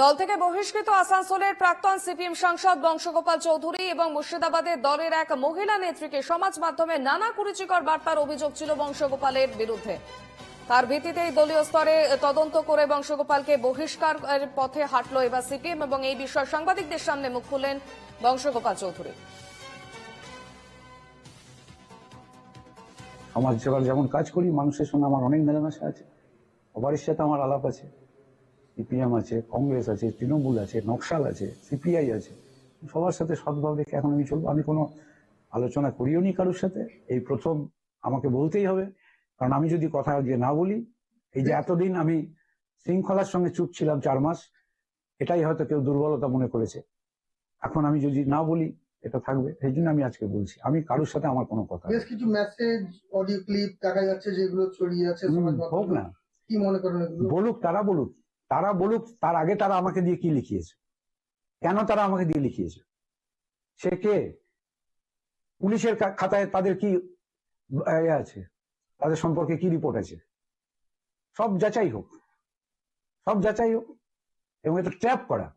দল থেকে বহিষ্কৃত আসানসোলের প্রাক্তন সিপিএম সাংসদ বংশগোপাল চৌধুরী এবং মুর্শিদাবাদের দলের এক মহিলা নেত্রীকে সমাজ মাধ্যমে নানা কুরুচিকর বার্তার অভিযোগ ছিল বংশগোপালের বিরুদ্ধে। তার ভিত্তিতেই দলীয় স্তরে তদন্ত করে বংশগোপালকে বহিষ্কার পথে হাঁটল এবার সিপিএম এবং এই বিষয়ে সাংবাদিকদের সামনে মুখ খুললেন বংশগোপাল চৌধুরী। সেবার যেমন কাজ করি, মানুষের সঙ্গে আমার অনেক মেলামেশা আছে। সবারই সাথে আমার আলাপ আছে। সিপিএম আছে কংগ্রেস আছে তৃণমূল আছে নকশাল আছে সিপিআই আছে। সবার সাথে সদ্ভাব রেখে এখন আমি চলবো। আমি কোনো আলোচনা করিও নি কারোর সাথে। এই প্রথম আমাকে বলতেই হবে। কারণ আমি যদি কথা গিয়ে না বলি এই যে এতদিন আমি শৃঙ্খলার সঙ্গে চুপ ছিলাম চার মাস এটাই হয়তো কেউ দুর্বলতা মনে করেছে। এখন আমি যদি না বলি এটা থাকবে। সেই জন্য আমি আজকে বলছি। আমি কারোর সাথে আমার কোনো কথা বেশ কিছু মেসেজ অডিও ক্লিপ দেখা যাচ্ছে যেগুলো ছড়িয়ে আছে হোক না। কি মনে করেন বলুক তারা বলুক। তারা বলুক, তার আগে তারা আমাকে দিয়ে কি লিখিয়েছে? কেন তারা আমাকে দিয়ে লিখিয়েছে? সে কে? পুলিশের খাতায় তাদের কি আছে? তাদের সম্পর্কে কি রিপোর্ট আছে? সব যাচাই হোক। সব যাচাই হোক। এবং এটা ট্র্যাপ করা।